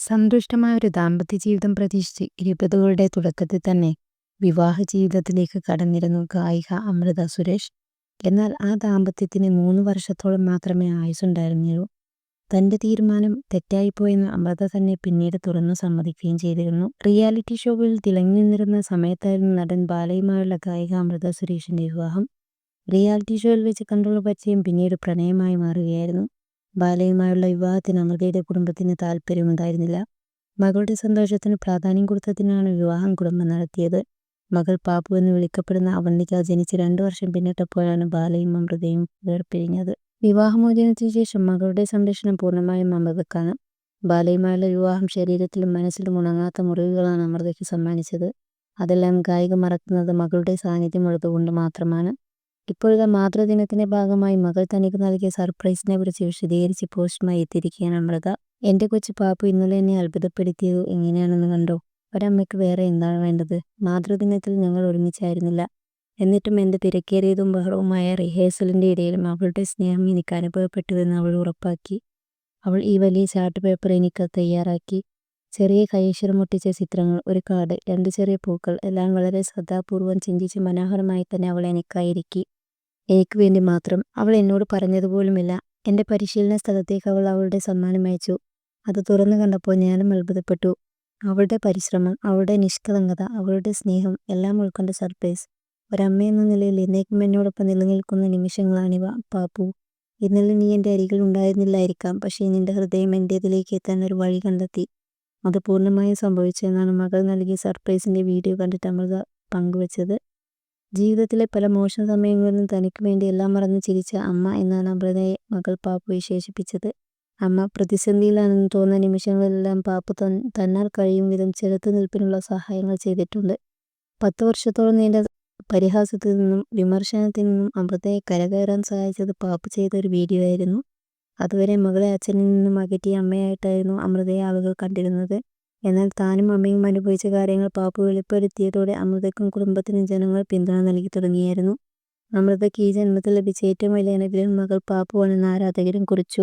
സന്തുഷ്ടമായ ഒരു ദാമ്പത്യ ജീവിതം പ്രതീക്ഷിച്ച് ഇരുപതുകളുടെ തുടക്കത്തിൽ തന്നെ വിവാഹ ജീവിതത്തിലേക്ക് കടന്നിരുന്നു ഗായിക അമൃത സുരേഷ്. എന്നാൽ ആ ദാമ്പത്യത്തിന് മൂന്ന് വർഷത്തോളം മാത്രമേ ആയുസുണ്ടായിരുന്നുള്ളൂ തന്റെ തീരുമാനം തെറ്റായിപ്പോയെന്ന് അമൃത തന്നെ പിന്നീട് തുറന്നു സമ്മതിക്കുകയും ചെയ്തിരുന്നു. റിയാലിറ്റി ഷോയിൽ തിളങ്ങി നിന്നിരുന്ന സമയത്തായിരുന്നു നടൻ ബാലയുമായുള്ള ഗായിക അമൃത സുരേഷിന്റെ വിവാഹം. റിയാലിറ്റി ഷോയിൽ വെച്ച് കണ്ടുള്ള പരിചയം പിന്നീട് പ്രണയമായി മാറുകയായിരുന്നു. ബാലയുമായുള്ള വിവാഹത്തിന് അമൃതയുടെ കുടുംബത്തിന് താല്പര്യമുണ്ടായിരുന്നില്ല. മകളുടെ സന്തോഷത്തിന് പ്രാധാന്യം കൊടുത്തതിനാണ് വിവാഹം കുടുംബം നടത്തിയത്. മകൾ പാപ്പു എന്ന് വിളിക്കപ്പെടുന്ന അവന്തിക ജനിച്ച് രണ്ടു വർഷം പിന്നിട്ടപ്പോഴാണ് ബാലയും അമൃതയും വേർപിരിഞ്ഞത്. വിവാഹമോചനത്തിന് ശേഷം മകളുടെ സംരക്ഷണം പൂർണമായും അമൃതക്കാണ്. ബാലയുമായുള്ള വിവാഹം ശരീരത്തിലും മനസ്സിലും ഉണങ്ങാത്ത മുറിവുകളാണ് അമൃതയ്ക്ക് സമ്മാനിച്ചത്. അതെല്ലാം ഗായിക മറക്കുന്നത് മകളുടെ സാന്നിധ്യം ഉള്ളതുകൊണ്ട് മാത്രമാണ്. ഇപ്പോഴത്തെ മാതൃദിനത്തിന്റെ ഭാഗമായി മകൾ തനിക്ക് നൽകിയ സർപ്രൈസിനെ കുറിച്ച് വിശദീകരിച്ച് പോസ്റ്റുമായി എത്തിയിരിക്കുകയാണ് അമൃത. എന്റെ കൊച്ചു പാപ്പു ഇന്നലെ എന്നെ അത്ഭുതപ്പെടുത്തിയത് എങ്ങനെയാണെന്ന് കണ്ടോ? ഒരമ്മയ്ക്ക് വേറെ എന്താണ് വേണ്ടത്? മാതൃദിനത്തിൽ ഞങ്ങൾ ഒരുമിച്ചായിരുന്നില്ല. എന്നിട്ടും എന്റെ തിരക്കേറിയതും ബഹളവുമായ റിഹേഴ്സലിന്റെ ഇടയിലും അവളുടെ സ്നേഹം എനിക്ക് അനുഭവപ്പെട്ടുവെന്ന് അവൾ ഉറപ്പാക്കി. അവൾ ഈ വലിയ ചാർട്ട് പേപ്പർ എനിക്ക് തയ്യാറാക്കി. ചെറിയ കൈശ്വരം മുട്ടിച്ച ചിത്രങ്ങൾ ഒരു കാട്, രണ്ട് ചെറിയ പൂക്കൾ എല്ലാം വളരെ ശ്രദ്ധാപൂർവം ചിന്തിച്ച് മനോഹരമായി തന്നെ അവൾ എനിക്കായിരിക്കി. എനിക്ക് വേണ്ടി മാത്രം അവൾ എന്നോട് പറഞ്ഞതുപോലുമില്ല. എന്റെ പരിശീലന സ്ഥലത്തേക്ക് അവൾ അവളുടെ സമ്മാനം അയച്ചു. അത് തുറന്നു കണ്ടപ്പോൾ ഞാനും അത്ഭുതപ്പെട്ടു. അവളുടെ പരിശ്രമം അവളുടെ നിഷ്കളങ്കത അവളുടെ സ്നേഹം എല്ലാം ഉൾക്കൊണ്ട സർപ്രൈസ്. ഒരമ്മയെന്ന നിലയിൽ എന്നേക്കും എന്നോടൊപ്പം നിലനിൽക്കുന്ന നിമിഷങ്ങളാണിവ പാപ്പു ഇന്നലെ നീ എന്റെ അരികിൽ ഉണ്ടായിരുന്നില്ലായിരിക്കാം. പക്ഷേ നിന്റെ ഹൃദയം എന്റേതിലേക്ക് എത്താൻ ഒരു വഴി കണ്ടെത്തി. അത് പൂർണമായും സംഭവിച്ചെന്നാണ് മകൾ നൽകിയ സർപ്രൈസിന്റെ വീഡിയോ കണ്ടിട്ട് അമൃത പങ്കുവച്ചത്. ജീവിതത്തിലെ പല മോശം സമയങ്ങളിലും തനിക്ക് വേണ്ടി എല്ലാം മറന്ന് ചിരിച്ച അമ്മ എന്നാണ് അമൃതയെ മകൾ പാപ്പു വിശേഷിപ്പിച്ചത്. അമ്മ പ്രതിസന്ധിയിലാണെന്ന് തോന്നുന്ന നിമിഷങ്ങളിലെല്ലാം പാപ്പു തൻ തന്നാൽ കഴിയും വിധം ചെറുത്തുനിൽപ്പിനുള്ള സഹായങ്ങൾ ചെയ്തിട്ടുണ്ട്. പത്ത് വർഷത്തോളം നീണ്ട പരിഹാസത്തിൽ നിന്നും വിമർശനത്തിൽ നിന്നും അമൃതയെ കരകയറാൻ സഹായിച്ചത് പാപ്പു ചെയ്ത ഒരു വീഡിയോ ആയിരുന്നു. അതുവരെ മകളെ അച്ഛനിൽ നിന്നും അകറ്റിയ അമ്മയായിട്ടായിരുന്നു അമൃതയെ ആളുകൾ കണ്ടിരുന്നത്. എന്നാൽ താനും അമ്മയും അനുഭവിച്ച കാര്യങ്ങൾ പാപ്പു വെളിപ്പെടുത്തിയതോടെ അമൃതയ്ക്കും കുടുംബത്തിനും ജനങ്ങൾ പിന്തുണ നൽകി തുടങ്ങിയായിരുന്നു. അമൃതയ്ക്ക് ഈ ജന്മത്തിൽ ലഭിച്ച ഏറ്റവും വലിയ അനുഗ്രഹം മകൾ പാപ്പുവാണെന്ന് ആരാധകരും കുറിച്ചു.